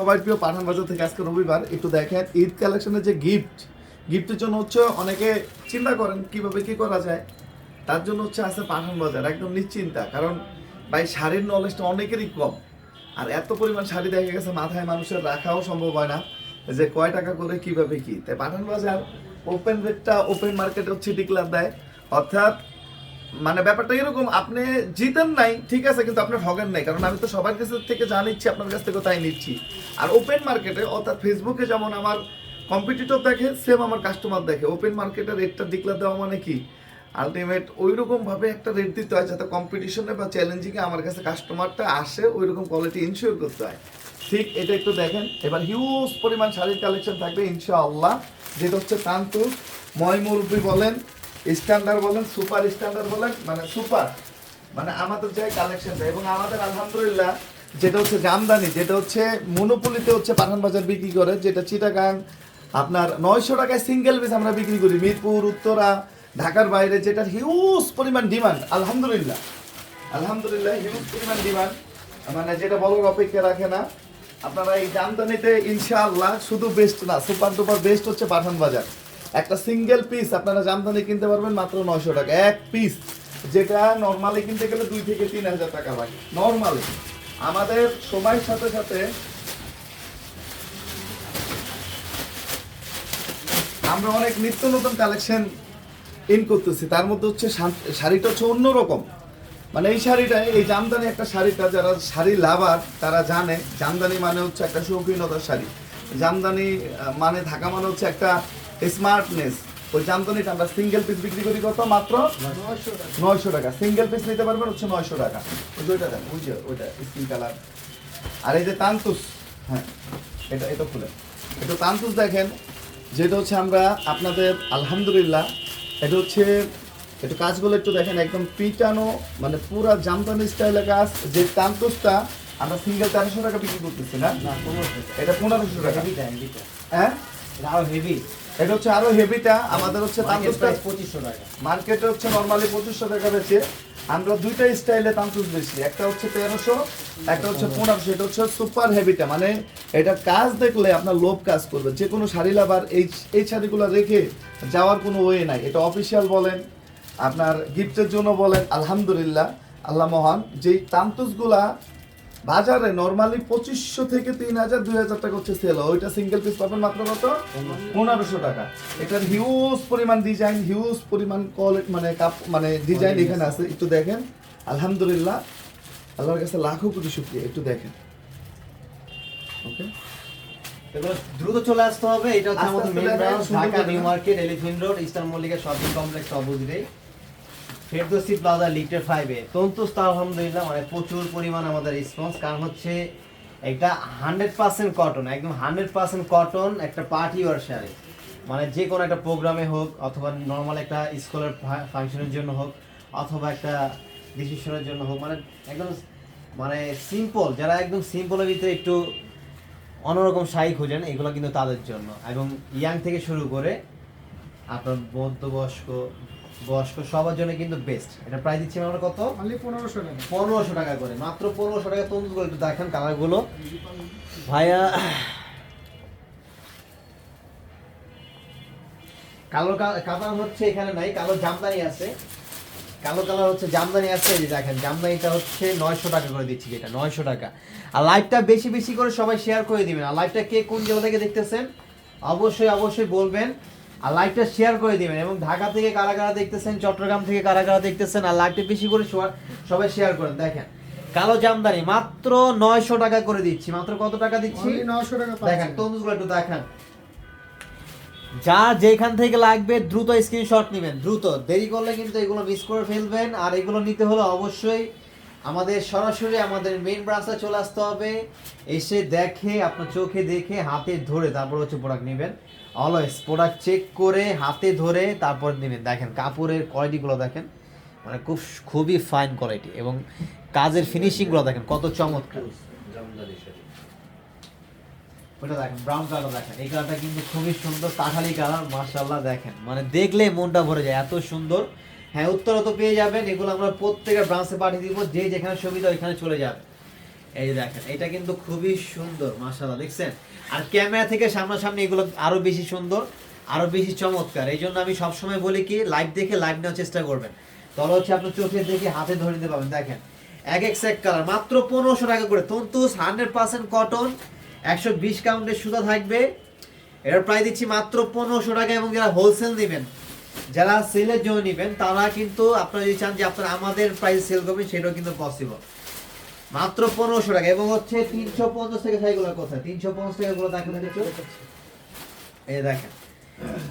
সবাই প্রিয় পাঠান বাজার থেকে আজকে রবিবার, একটু দেখেন, ঈদ কালেকশনের যে গিফট গিফটের জন্য হচ্ছে অনেকে চিন্তা করেন কীভাবে কি করা যায়। তার জন্য হচ্ছে আছে পাঠান বাজার, একদম নিশ্চিন্তা, কারণ ভাই, শাড়ির নলেজটা অনেকেরই কম। আর এত পরিমাণ শাড়ি দেখা গেছে, মাথায় মানুষের রাখাও সম্ভব হয় না, যে কয় টাকা করে কীভাবে কি। তাই পাঠান বাজার ওপেন রেটটা ওপেন মার্কেটে হচ্ছে ডিক্লার দেয়, অর্থাৎ মানে ব্যাপারটা এরকম, আপনি জিতেন নাই, ঠিক আছে, কিন্তু আপনি ঠগেন নাই, কারণ আমি তো সবার কাছ থেকে যা নিচ্ছি, আপনার কাছ থেকে তাই নিচ্ছি। আর ওপেন মার্কেটে অর্থাৎ ফেসবুকে যেমন আমার কম্পিটিটর দেখে সেম আমার কাস্টমার দেখে। ওপেন মার্কেটে রেটটা ডিক্লার দেওয়া মানে কি? আলটিমেট ওই রকম ভাবে একটা রেট দিতে হয়, যাতে কম্পিটিশনে বা চ্যালেঞ্জিংয়ে আমার কাছে কাস্টমারটা আসে ওই রকম কোয়ালিটি ইনশিওর করতে হয়। ঠিক এটা একটু দেখেন, এবার হিউজ পরিমাণ শাড়ির কালেকশন থাকবে, ইনশাআল্লাহ। যেটা হচ্ছে তান্তুর ময়মুরব্বী বলেন স্ট্যান্ডার্ড বলেন, সুপার স্ট্যান্ডার্ড বলেন মানে সুপার মানে আমাদের যে কালেকশনটা এবং আমাদের আলহামদুলিল্লাহ যেটা হচ্ছে জামদানি, যেটা হচ্ছে মনোপলিতে হচ্ছে পাঠান বাজার বিক্রি করে, যেটা চিটাগাং, আপনার নয়শো টাকায় সিঙ্গেল পিস আমরা বিক্রি করি। মিরপুর, উত্তরা, ঢাকার বাইরে, যেটার হিউজ পরিমাণ ডিমান্ড আলহামদুলিল্লাহ। আলহামদুলিল্লাহ হিউজ পরিমাণ ডিমান্ড মানে যেটা বলার অপেক্ষা রাখে না। আপনারা এই জামদানিতে ইনশাআল্লাহ শুধু বেস্ট না সুপার ডুপার বেস্ট হচ্ছে পাঠান বাজার। একটা সিঙ্গেল পিস আপনারা জামদানি কিনতে পারবেন মাত্র নয়শো টাকা। এক পিস যেটা নর্মালি কিনতে গেলে দুই থেকে তিন হাজার টাকা লাগে। নর্মালি আমাদের সময়ের সাথে সাথে আমরা অনেক নিত্য নতুন কালেকশন ইন করতেছি। তার মধ্যে হচ্ছে শাড়িটা হচ্ছে অন্যরকম। মানে এই শাড়িটা, এই জামদানি একটা শাড়িটা, যারা শাড়ি লাভার, তারা জানে জামদানি মানে হচ্ছে একটা শৌখিনতার শাড়ি। জামদানি মানে থাকা মানে হচ্ছে একটা স্মার্টনেস ওই জামদানিটা আমরা সিঙ্গেল পিস বিক্রি করি কত মাত্র? নয়শো টাকা। সিঙ্গেল পিস নিতে পারবেন হচ্ছে নয়শো টাকা। ওই যে ওইটা দেন ওই যে ওইটা স্কিন কালার আর এই যে তান্তুস হ্যাঁ এটা এটা খুলে। এটা তান্তুস দেখেন। যেটা হচ্ছে আমরা আপনাদের আলহামদুলিল্লাহ এটা হচ্ছে একটু কাজগুলো একটু দেখেন একদম পিটানো মানে পুরা জামদানি স্টাইলের কাজ। যে তান্তুসটা আমরা সিঙ্গেল চারশো টাকা বিক্রি করতেছি না? এটা পনেরোশো টাকা। হ্যাঁ? হেভি এটা হচ্ছে আরও হেভিটা আমাদের হচ্ছে তান্তুসটা পঁচিশশো টাকা। মার্কেটে হচ্ছে নর্মালি পঁচিশশো টাকা বেচে আমরা দুইটা স্টাইলে তান্তুস বেশি একটা হচ্ছে তেরোশো একটা হচ্ছে পনেরোশো এটা হচ্ছে সুপার হেভিটা মানে এটা কাজ দেখলে আপনার লোভ কাজ করবে। যে কোনো শাড়ি লাভার এই এই শাড়িগুলো রেখে যাওয়ার কোনো ওয়ে নাই। এটা অফিসিয়াল বলেন আপনার গিফটের জন্য বলেন আলহামদুলিল্লাহ আল্লাহ মহান। যেই তান্তুসগুলা বাজারে নর্মালি পঁচিশশো থেকে তিন হাজার দুই হাজার টাকা হচ্ছে সেল ওইটা সিঙ্গেল পিস পাবেন মাত্র কত? পনেরোশো টাকা। এটার হিউজ পরিমাণ ডিজাইন হিউজ পরিমাণ কোয়ালিটি মানে কাপ মানে ডিজাইন এখানে আছে। একটু দেখেন। আলহামদুলিল্লাহ। আল্লাহর কাছে লাখো কোটি শুক্রিয়া। একটু দেখেন। ওকে দ্রুত চলে আসতে হবে। এটা হচ্ছে আমাদের main branch Dhaka New Market Elephant Road Eastern Mallika shopping complex অপোজিটে ফেরদৌসি প্লাজা লিটার ফাইভে। তন্তুস তা আলহামদুলিল্লাহ মানে প্রচুর পরিমাণ আমাদের রেসপন্স কারণ হচ্ছে একটা হান্ড্রেড পার্সেন্ট কটন একদম হান্ড্রেড পার্সেন্ট কটন একটা পার্টি ওয়ার শাড়ি। মানে যে কোনো একটা প্রোগ্রামে হোক, অথবা নর্মাল একটা স্কুলের ফাংশনের জন্য হোক, অথবা একটা ডিসিশনের জন্য হোক মানে একদম মানে সিম্পল যারা একদম সিম্পলের ভিতরে একটু অন্যরকম শাড়ি খোঁজেন, এগুলো কিন্তু তাদের জন্য। এবং ইয়াং থেকে শুরু করে আপনার মধ্যবয়স্ক বয়স্ক সবার জন্য কিন্তু বেস্ট এটা প্রাইস দিচ্ছি আমরা কত? পনেরোশো টাকা। পনেরোশো টাকা করে। মাত্র পনেরোশো টাকা তন্দুর করে একটু দেখেন কালারগুলো। ভাইয়া কালো কালার হচ্ছে এখানে নাই কালো জামদানি আছে। কালো কালার হচ্ছে জামদানি আছে এই যে দেখেন জামদানিটা হচ্ছে নয়শো টাকা করে দিচ্ছি যেটা নয়শো টাকা। আর লাইভটা বেশি বেশি করে সবাই শেয়ার করে দিবেন। আর লাইভটা কে কোন জেলা থেকে দেখতেছেন? অবশ্যই অবশ্যই বলবেন। আর লাইভটা শেয়ার করে দিবেন এবং ঢাকা থেকে কারা কারা দেখতেছেন চট্টগ্রাম থেকে কারা কারা দেখতেছেন আর লাইভটা বেশি করে সবাই শেয়ার করেন দেখেন। কালো জামদানি মাত্র নয়শো টাকা করে দিচ্ছি। মাত্র কত টাকা দিচ্ছি? নশো টাকা দেখেন পাচ্ছেন তন্দুরগুলো একটু দেখান। যা যেখান থেকে লাগবে দ্রুত স্ক্রিনশট নেবেন দ্রুত। দেরি করলে কিন্তু এগুলো মিস করে ফেলবেন আর এগুলো নিতে হলে অবশ্যই আমাদের সরাসরি আমাদের মেন ব্রাঞ্চে চলে আসতে হবে। এসে দেখে, আপনার চোখে দেখে, হাতে ধরে তারপর হচ্ছে প্রোডাক্ট নেবেন। অলওয়েজ প্রোডাক্ট চেক করে, হাতে ধরে তারপর নেবেন। দেখেন, কাপড়ের কোয়ালিটিগুলো দেখেন। মানে খুব, খুবই ফাইন কোয়ালিটি এবং কাজের ফিনিশিংগুলো দেখেন, কত চমৎকার। ওটা দেখেন ব্রাউন কালার দেখেন। এই কালারটা কিন্তু খুবই সুন্দর কাঠালি কালার মাশাআল্লাহ দেখেন। মানে দেখলে মনটা ভরে যায়, এত সুন্দর। হ্যাঁ উত্তর তো পেয়ে যাবেন। এগুলো আমরা প্রত্যেকের ব্রাঞ্চে পাঠিয়ে দিব, যে যেখানে সুবিধা ওইখানে চলে যাবে। এই দেখেন, এটা কিন্তু খুবই সুন্দর, মাশাআল্লাহ, দেখছেন? আর ক্যামেরা থেকে সামনাসামনি এগুলো আরও বেশি সুন্দর, আরও বেশি চমৎকার। এই জন্য আমি সবসময় বলি কি লাইভ দেখে লাইভ নেওয়ার চেষ্টা করবেন। তাহলে হচ্ছে আপনার চোখে দেখে হাতে ধরে নিতে পারবেন, দেখেন। এক এক সেক কালার মাত্র পনেরোশো টাকা করে। তন্তুস হান্ড্রেড পার্সেন্ট কটন একশো বিশ কাউন্টের সুতা থাকবে। এটার প্রায় দিচ্ছি মাত্র পনেরোশো টাকা এবং যারা হোলসেল নেবেন যারা সেলের জন্য নেবেন, তারা কিন্তু আপনারা যদি চান যে আপনারা আমাদের প্রাইস সেল করবেন, সেটাও কিন্তু পসিবল মাত্র পনেরোশো টাকা এবং হচ্ছে তিনশো পঞ্চাশ টাকা শাড়িগুলো কোথায় তিনশো পঞ্চাশ টাকা গুলো দেখেন। এই দেখেন।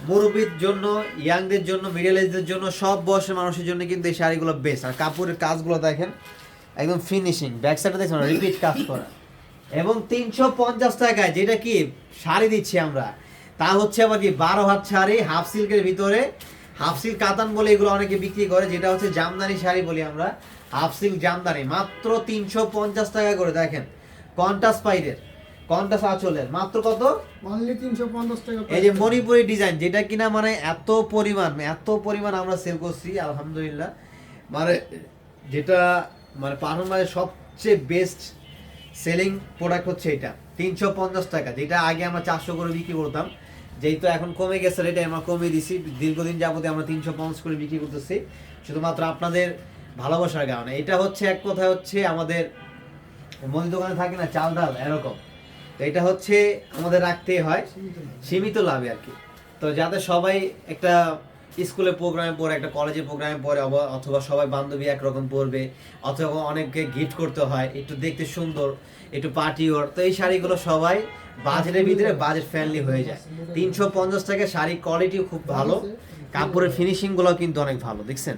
মুরব্বীর জন্য ইয়াংদের জন্য মিডল এজদের জন্য, সব বয়সের মানুষের জন্য কিন্তু এই শাড়িগুলো বেস্ট আর কাপড়ের কাজগুলো দেখেন, একদম ফিনিশিং ব্যাক সাইডে দেখছেন রিপিট কাজ করা। এবং তিনশো পঞ্চাশ টাকায় যেটা কি, শাড়ি দিচ্ছি আমরা, তা হচ্ছে আবার কি, বারো হাত শাড়ি হাফ সিল্কের ভিতরে হাফ সিল্ক কাতান বলে এগুলো অনেকে বিক্রি করে যেটা হচ্ছে জামদানি শাড়ি বলি আমরা। হাফ সিল্ক জামদানি মাত্র তিনশো পঞ্চাশ টাকা করে দেখেন। কন্টাস পাইডের কন্টাস আঁচলের মাত্র কত? অনলি তিনশো পঞ্চাশ টাকা এই যে মণিপুরি ডিজাইন যেটা কিনা মানে এত পরিমাণ এত পরিমাণ আমরা সেল করছি আলহামদুলিল্লাহ। মানে যেটা মানে মানে সবচেয়ে বেস্ট সেলিং প্রোডাক্ট হচ্ছে এটা তিনশো পঞ্চাশ টাকা যেটা আগে আমরা চারশো করে বিক্রি করতাম। যেহেতু এখন কমে গেছে রেটে আমরা কমিয়ে দিছি। দীর্ঘদিন যাবতে আমরা তিনশো পঞ্চাশ করে বিক্রি করতেছি। শুধুমাত্র আপনাদের ভালোবাসার কারণে। এটা হচ্ছে এক কথায় হচ্ছে আমাদের মুদি দোকানে থাকে না, চাল ডাল, এরকম। তো এটা হচ্ছে আমাদের রাখতেই হয়। সীমিত লাভে আর কি। তো যাতে সবাই একটা স্কুলে প্রোগ্রামে পড়ে, একটা কলেজে প্রোগ্রামে পড়ে অথবা সবাই বান্ধবী একরকম পড়বে, অথবা অনেককে গিফট করতে হয়, একটু দেখতে সুন্দর, একটু পার্টি ওর। তো এই শাড়িগুলো সবাই বাজেটের ভিতরে বাজেট ফ্রেন্ডলি হয়ে যায়। তিনশো পঞ্চাশ টাকা শাড়ির কোয়ালিটিও খুব ভালো। কাপড়ের ফিনিশিংগুলো কিন্তু অনেক ভালো, দেখছেন?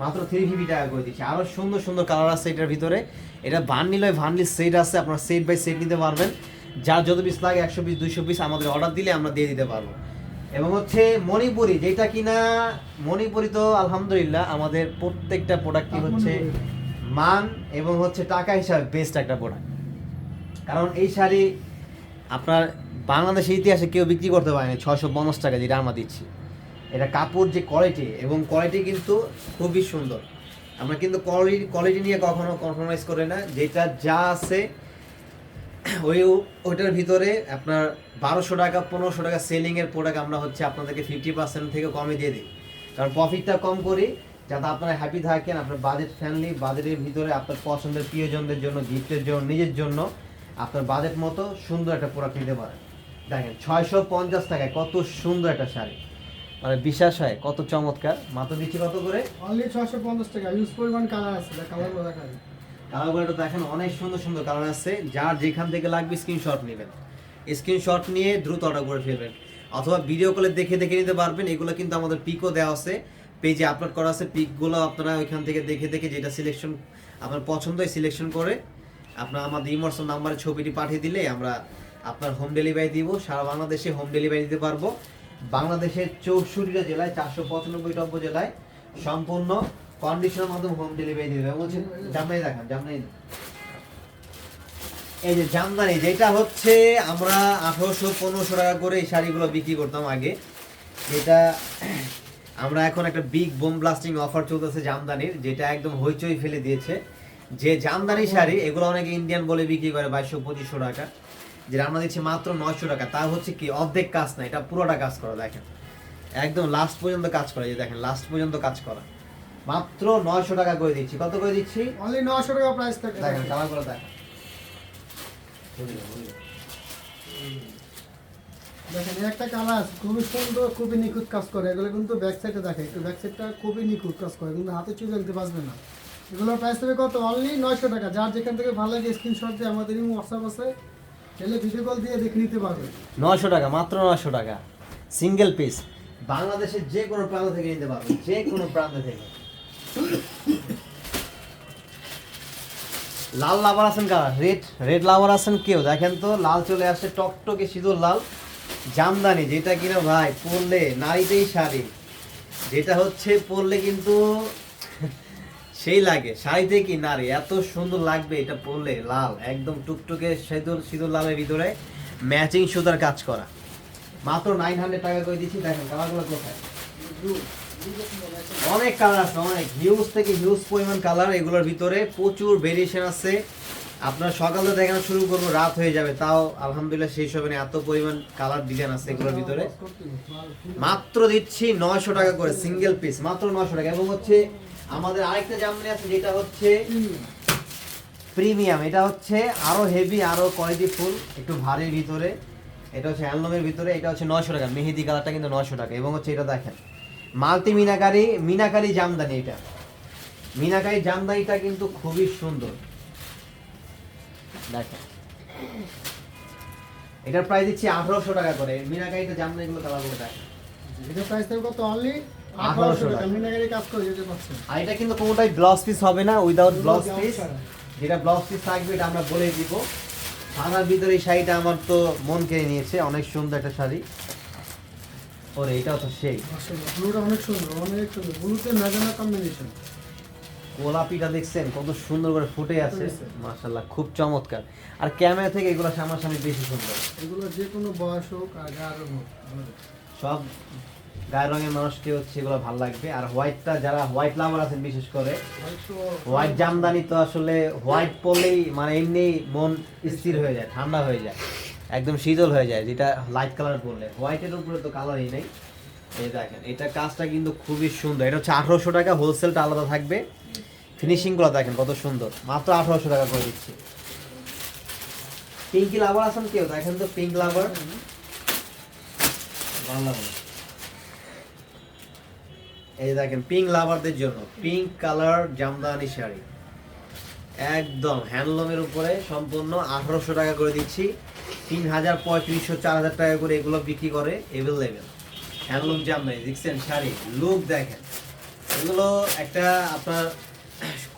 মাত্র থ্রি ফিফটি টাকা করে দিচ্ছি। আরও সুন্দর সুন্দর কালার আছে এটার ভিতরে। এটা বান্ডিল হয় বান্ডিল সেট আছে, আপনার সেট বাই সেট নিতে পারবেন। যার যত পিস লাগে একশো পিস দুইশো পিস আমাদের অর্ডার দিলে আমরা দিয়ে দিতে পারব। এবং হচ্ছে মণিপুরি, যেটা কিনা মণিপুরি তো আলহামদুলিল্লাহ আমাদের প্রত্যেকটা প্রোডাক্টই হচ্ছে মান এবং হচ্ছে টাকা হিসাবে বেস্ট একটা প্রোডাক্ট কারণ এই শাড়ি আপনার বাংলাদেশের ইতিহাসে কেউ বিক্রি করতে পারেনি ছশো পঞ্চাশ টাকা যেটা আমরা দিচ্ছি। এটা কাপড় যে কোয়ালিটি এবং কোয়ালিটি কিন্তু খুবই সুন্দর। আমরা কিন্তু কোয়ালিটি কোয়ালিটি নিয়ে কখনো কম্প্রোমাইজ করি না। যেটা যা আছে, ওই ওইটার ভিতরে আপনার বারোশো টাকা, পনেরোশো টাকা সেলিংয়ের প্রোডাক্ট আমরা হচ্ছে আপনাদেরকে ফিফটি পার্সেন্ট থেকে কমে দিয়ে দিই। কারণ প্রফিটটা কম করি, যাতে আপনারা হ্যাপি থাকেন, আপনার বাজেট ফ্যামিলি বাজেটের ভিতরে আপনার পছন্দের প্রিয়জনদের জন্য গিফটের জন্য, নিজের জন্য আপনার বাজেট মতো সুন্দর একটা প্রোডাক্ট নিতে পারেন। দেখেন ছয়শো পঞ্চাশ টাকায় কত সুন্দর একটা শাড়ি। মানে বিশ্বাস হয় কত চমৎকার। মাত্র দিচ্ছি কত করে? অনলি ছশো পঞ্চাশ টাকা। ইউজ পরিমাণ কালার আছে কালারগুলো কালারগুলো দেখেন অনেক সুন্দর সুন্দর কালার আছে। যার যেখান থেকে লাগবে স্ক্রিনশট নেবেন। স্ক্রিনশট নিয়ে দ্রুত অর্ডার করে ফেলবেন। অথবা ভিডিও কলে দেখে দেখে নিতে পারবেন। এগুলো কিন্তু আমাদের পিকও দেওয়া আছে। পেজে আপলোড করা আছে। পিকগুলো আপনারা ওইখান থেকে দেখে দেখে যেটা সিলেকশন আপনার পছন্দ হয় সিলেকশন করে আপনার আমাদের ইমোশন নাম্বারে ছবিটি পাঠিয়ে দিলে আমরা আপনার হোম ডেলিভারি দিব, সারা বাংলাদেশে হোম ডেলিভারি দিতে পারব। বাংলাদেশের চৌষট্টিটা জেলায়, চারশো পঁচানব্বইটা উপজেলায় সম্পূর্ণ কন্ডিশনের মাধ্যমে হোম ডেলিভারি দিবে বলছেন জামদানি দেখান, জামদানি এই যে জামদানি, যেটা হচ্ছে আমরা আঠারোশো পনেরোশো টাকা করে এই শাড়িগুলো বিক্রি করতাম আগে। যেটা আমরা এখন একটা বিগ বোম ব্লাস্টিং অফার চলতেছে জামদানির, যেটা একদম হইচই ফেলে দিয়েছে। যে জামদানি শাড়ি এগুলো অনেকে ইন্ডিয়ান বলে বিক্রি করে বাইশশো পঁচিশশো টাকা। যেটা আমরা দিচ্ছি মাত্র নয়শো টাকা তা হচ্ছে কি অর্ধেক কাজ না এটা পুরোটা কাজ করা দেখেন। একদম লাস্ট পর্যন্ত কাজ করা যে দেখেন লাস্ট পর্যন্ত কাজ করা। মাত্র নয়শো টাকা করে দিচ্ছি। কত করে দিচ্ছি? অনলি নশো টাকা প্রাইস থাকে। দেখেন কালারগুলো দেখেন। দেখেন এই একটা কালার আছে খুবই সুন্দর খুবই নিখুঁত কাজ করে। এগুলো কিন্তু ব্যাক সাইডে দেখে একটু ব্যাক সাইডটা খুবই নিখুঁত কাজ করে কিন্তু হাতে চুলে দিতে পারবে না। এগুলোর প্রাইস হবে কত? অনলি নয়শো টাকা। যার যেখান থেকে ভালো লাগে স্ক্রিনশট দিয়ে আমাদের হোয়াটসঅ্যাপ আছে। তাহলে ভিডিও কল দিয়ে দেখে নিতে পারবে। নয়শো টাকা মাত্র নয়শো টাকা। সিঙ্গেল পিস বাংলাদেশের যে কোনো প্রান্ত থেকে নিতে পারবেন যে কোনো প্রান্ত থেকে। লাল লাভার আছেন কারা? রেড রেড লাভার আছেন কেউ? দেখেন তো লাল চলে আসছে টকটকে সিঁদুর লাল। জামদানি যেটা কিনা ভাই পরলে নারীতেই শাড়ি। যেটা হচ্ছে পরলে কিন্তু সেই লাগে, শাড়িতে কি নারী এত সুন্দর লাগবে এটা পরলে, লাল, একদম টুকটুকে সিঁদুর সিঁদুর লালের ভিতরে ম্যাচিং সুতার কাজ করা। মাত্র নাইন হান্ড্রেড টাকা করে দিচ্ছি, দেখেন কালারগুলো কোথায়? অনেক কালার আছে, অনেক। হিউজ থেকে হিউজ পরিমাণ কালার এগুলোর ভিতরে প্রচুর ভেরিয়েশন আছে। আপনার সকালে দেখানো শুরু করব, রাত হয়ে যাবে, তাও আলহামদুলিল্লাহ সেই সবে এত পরিমাণ কালার ডিজাইন আছে এগুলোর ভিতরে। মাত্র দিচ্ছি নয়শো টাকা করে সিঙ্গেল পিস মাত্র নয়শো টাকা। এবং হচ্ছে আমাদের আরেকটা জামদানি আছে যেটা হচ্ছে প্রিমিয়াম। এটা হচ্ছে আরও হেভি আরও কোয়ালিটি ফুল একটু ভারীর ভিতরে। এটা হচ্ছে হ্যান্ডলুমের ভিতরে এটা হচ্ছে নয়শো টাকা। মেহেদি কালারটা কিন্তু নয়শো টাকা। এবং হচ্ছে এটা দেখেন মাল্টি মিনাকারি মিনাকারি জামদানি এটা। মিনাকারি জামদানিটা কিন্তু খুবই সুন্দর। দেখেন। এটার প্রাইস দিচ্ছি আঠারোশো টাকা করে। মিনাকারিটা জামদানিগুলো কালারগুলো দেখেন। এটা প্রাইস থাকবে কত? অনলি 1800 আঠারোশো টাকা। টাকা মিনাগারি কাজ করে যেতে পারছেন আর এটা কিন্তু কোনোটাই ব্লাউজ পিস হবে না উইদাউট ব্লাউজ পিস যেটা ব্লাউজ পিস থাকবে এটা আমরা বলে দিব। সাদার ভিতরে এই শাড়িটা আমার তো মন কেড়ে নিয়েছে অনেক সুন্দর একটা শাড়ি। ওরে এটাও তো সেই। ব্লুটা অনেক সুন্দর অনেক সুন্দর। ব্লুতে ম্যাজেন্টা কম্বিনেশন গোলাপিটা দেখছেন কত সুন্দর করে ফুটে আছে। মাশাল্লাহ খুব চমৎকার। আর ক্যামেরা থেকে এগুলো সামনাসামনি বেশি সুন্দর। এগুলো যে কোনো বয়স হোক আর হোক সব গায়ের রঙের মানুষকে হচ্ছে এগুলো ভালো লাগবে। আর হোয়াইটটা যারা হোয়াইট লাভার আছেন, বিশেষ করে হোয়াইট জামদানি তো আসলে হোয়াইট পরলেই মানে এমনি মন স্থির হয়ে যায়, ঠান্ডা হয়ে যায়, একদম শীতল হয়ে যায়, যেটা লাইট কালার পরলে। হোয়াইটের উপরে তো কালারই নেই। এই দেখেন, এটা কাজটা কিন্তু খুবই সুন্দর। এটা হচ্ছে আঠারোশো টাকা হোলসেলটা আলাদা থাকবে। ফিনিশিংগুলো দেখেন কত সুন্দর। মাত্র আঠারোশো টাকা করে দিচ্ছি। পিঙ্কি লাভার আছেন কেউ? দেখেন তো পিঙ্ক লাভার বলে। এই দেখেন পিঙ্ক লাভারদের জন্য। Pink colour jamdani sari. একদম হ্যান্ডলুমের উপরে সম্পূর্ণ আঠারোশো টাকা করে দিচ্ছি। তিন হাজার পঁয়ত্রিশশো, চার হাজার টাকা করে এগুলো বিক্রি করে এভেলেবেল হ্যান্ডলুম জামদানি, দেখছেন শাড়ি লুক দেখেন। এগুলো একটা আপনার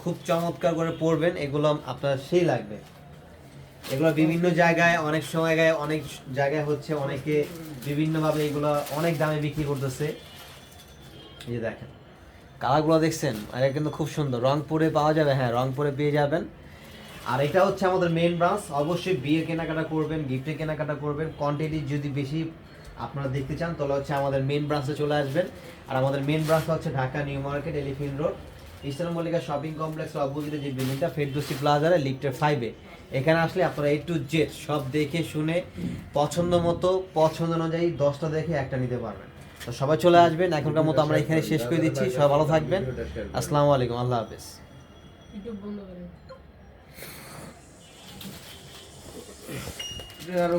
খুব চমৎকার করে পরবেন, এগুলো আপনার সেই লাগবে। এগুলো বিভিন্ন জায়গায়, অনেক সময় অনেক জায়গায় হচ্ছে অনেকে বিভিন্নভাবে এগুলো অনেক দামে বিক্রি করতেছে। যে দেখেন, কালারগুলো দেখছেন? এটা কিন্তু খুব সুন্দর। রংপুরে পাওয়া যাবে হ্যাঁ রংপুরে পেয়ে যাবেন। আর এটা হচ্ছে আমাদের মেন ব্রাঞ্চ অবশ্যই বিয়ের কেনাকাটা করবেন গিফটের কেনাকাটা করবেন। কোয়ান্টিটি যদি বেশি আপনারা দেখতে চান, তাহলে হচ্ছে আমাদের মেন ব্রাঞ্চে চলে আসবেন। আর আমাদের মেন ব্রাঞ্চ হচ্ছে Dhaka New Market Elephant Road Eastern Mallika shopping complex অপোজিটে যে বিল্ডিংটা ফেরদোসি প্লাজারে লিফটের ফাইভে এখানে আসলে আপনারা এ টু জেড সব দেখে শুনে, পছন্দ মতো, পছন্দ অনুযায়ী দশটা দেখে একটা নিতে পারবেন। তো সবাই চলে আসবেন। এখনকার মতো আমরা এখানে শেষ করে দিচ্ছি। সবাই ভালো থাকবেন। আসসালামু আলাইকুম। আল্লাহ হাফেজ। আরও